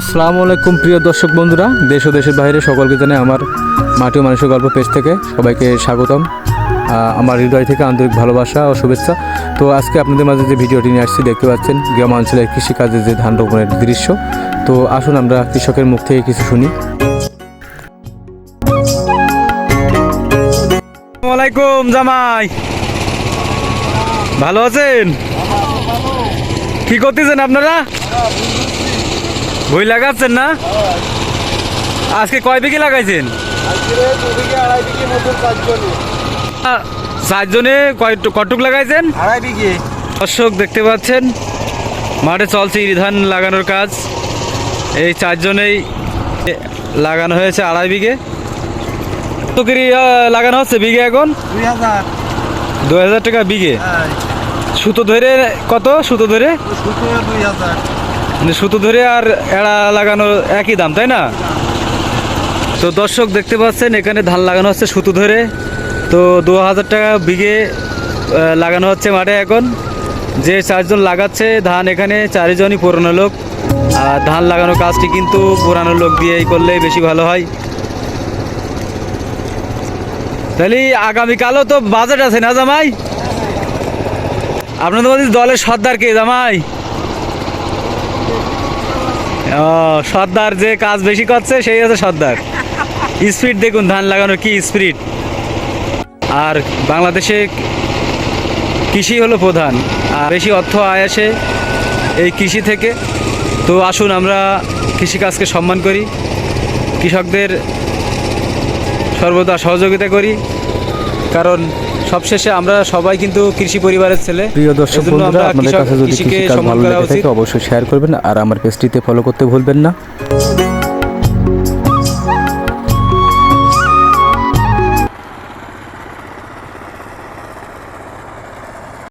আসসালামু আলাইকুম, প্রিয় দর্শক বন্ধুরা। দেশ ও দেশের বাইরে সকলকে জানাই আমার মাটি ও মানুষের গল্প পেজ থেকে সবাইকে স্বাগতম। আমার হৃদয় থেকে আন্তরিক ভালোবাসা ও শুভেচ্ছা। তো আজকে আপনাদের মাঝে যে ভিডিওটি নিয়ে আসছি, দেখতে পাচ্ছেন গ্রাম অঞ্চলের কৃষিকাজের যে ধান রোপণের দৃশ্য। তো আসুন আমরা কৃষকের মুখ থেকে কিছু শুনি। আলাইকুম, জামাই। ভালো আছেন? কি করতেছেন আপনারা? বই লাগাচ্ছেন না? আজকে কয় বিঘে লাগাইছেন? চারজনে কয় কটুক লাগাইছেন? আড়াই বিঘে। দর্শক দেখতে পাচ্ছেন মাঠে চলছে ধান লাগানোর কাজ। এই চারজনেই লাগানো হয়েছে আড়াই বিঘে। কত লাগানো হচ্ছে বিঘে এখন? দুই দু হাজার টাকা বিঘে। হ্যাঁ, সুতো ধরে কত? সুতো ধরে? শুক্রবার দুই হাজার। সুতো ধরে আর এড়া লাগানো একই দাম, তাই না? তো দর্শক দেখতে পাচ্ছেন, এখানে ধান লাগানো হচ্ছে সুতো ধরে। তো দু হাজার টাকা বিঘে লাগানো হচ্ছে মাঠে এখন। যে চারজন লাগাচ্ছে ধান এখানে, চারিজনই পুরনো লোক। আর ধান লাগানোর কাজটি কিন্তু পুরানো লোক দিয়েই করলে বেশি ভালো হয়। তাহলে আগামীকালও তো বাজেট আছে না জামাই? আপনাদের দলের সর্দার কে জামাই? ও, সর্দার যে কাজ বেশি করছে, সেই হচ্ছে সর্দার। স্পিড দেখুন, ধান লাগানোর কি স্পিড। আর বাংলাদেশে কৃষি হলো প্রধান, আর বেশি অর্থ আয় আসে এই কৃষি থেকে। তো আসুন, আমরা কৃষিকাজকে সম্মান করি, কৃষকদের সর্বদা সহযোগিতা করি, কারণ সবশেষে আমরা সবাই কিন্তু কৃষি পরিবারের ছেলে। প্রিয় দর্শক বন্ধুরা আপনাদের কাছে যদি কৃষি কৃষিকাজ ভালো লাগে লেগে থাকে অবশ্যই শেয়ার করবেন আর আমার পেজটিতে ফলো করতে ভুলবেন না।